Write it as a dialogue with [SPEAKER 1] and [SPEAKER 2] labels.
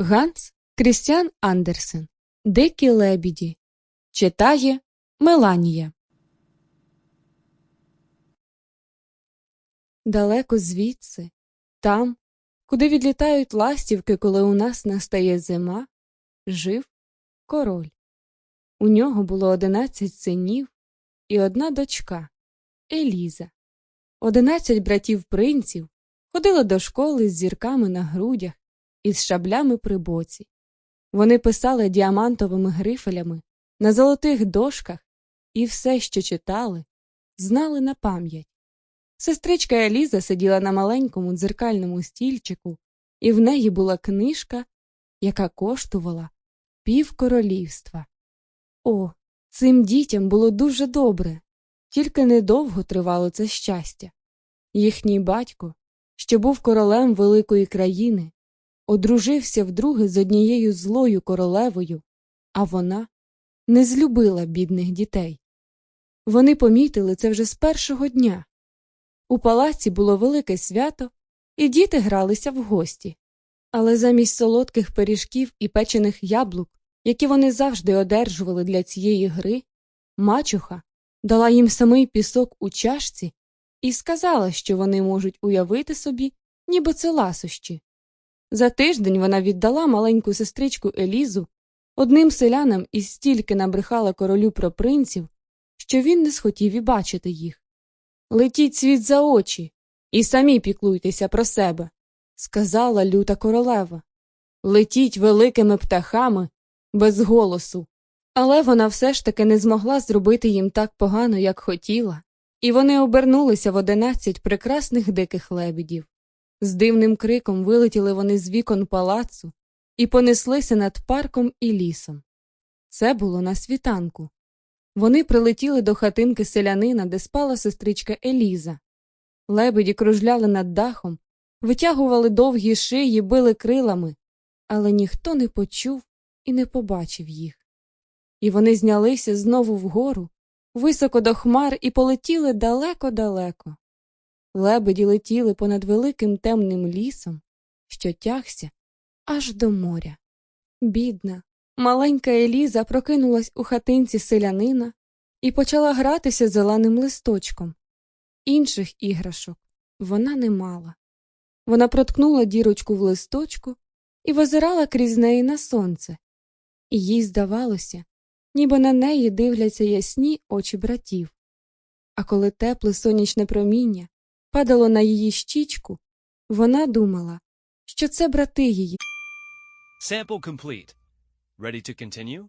[SPEAKER 1] Ганс Крістіан Андерсен. Дикі лебіді. Читає Меланія. Далеко звідси, там, куди відлітають ластівки, коли у нас настає зима, жив король. У нього було одинадцять синів і одна дочка Еліза. Одинадцять братів принців ходили до школи з зірками на грудях і з шаблями при боці. Вони писали діамантовими грифелями на золотих дошках і все, що читали, знали на пам'ять. Сестричка Еліза сиділа на маленькому дзеркальному стільчику, і в неї була книжка, яка коштувала пів королівства. О, цим дітям було дуже добре, тільки недовго тривало це щастя. Їхній батько, що був королем великої країни, одружився вдруге з однією злою королевою, а вона не злюбила бідних дітей. Вони помітили це вже з першого дня. У палаці було велике свято, і діти гралися в гості. Але замість солодких пиріжків і печених яблук, які вони завжди одержували для цієї гри, мачуха дала їм самий пісок у чашці і сказала, що вони можуть уявити собі, ніби це ласощі. За тиждень вона віддала маленьку сестричку Елізу одним селянам і стільки набрехала королю про принців, що він не схотів і бачити їх. Летіть світ за очі і самі піклуйтеся про себе, сказала люта королева. Летіть великими птахами без голосу. Але вона все ж таки не змогла зробити їм так погано, як хотіла, і вони обернулися в одинадцять прекрасних диких лебідів. З дивним криком вилетіли вони з вікон палацу і понеслися над парком і лісом. Це було на світанку. Вони прилетіли до хатинки селянина, де спала сестричка Еліза. Лебеді кружляли над дахом, витягували довгі шиї, били крилами, але ніхто не почув і не побачив їх. І вони знялися знову вгору, високо до хмар і полетіли далеко-далеко. Лебеді летіли понад великим темним лісом, що тягся аж до моря. Бідна, маленька Еліза прокинулась у хатинці селянина і почала гратися зеленим листочком. Інших іграшок вона не мала. Вона проткнула дірочку в листочку і визирала крізь неї на сонце, і їй здавалося, ніби на неї дивляться ясні очі братів. А коли тепле сонячне проміння падало на її щічку, вона думала, що це брати її.
[SPEAKER 2] Sample complete. Ready to continue?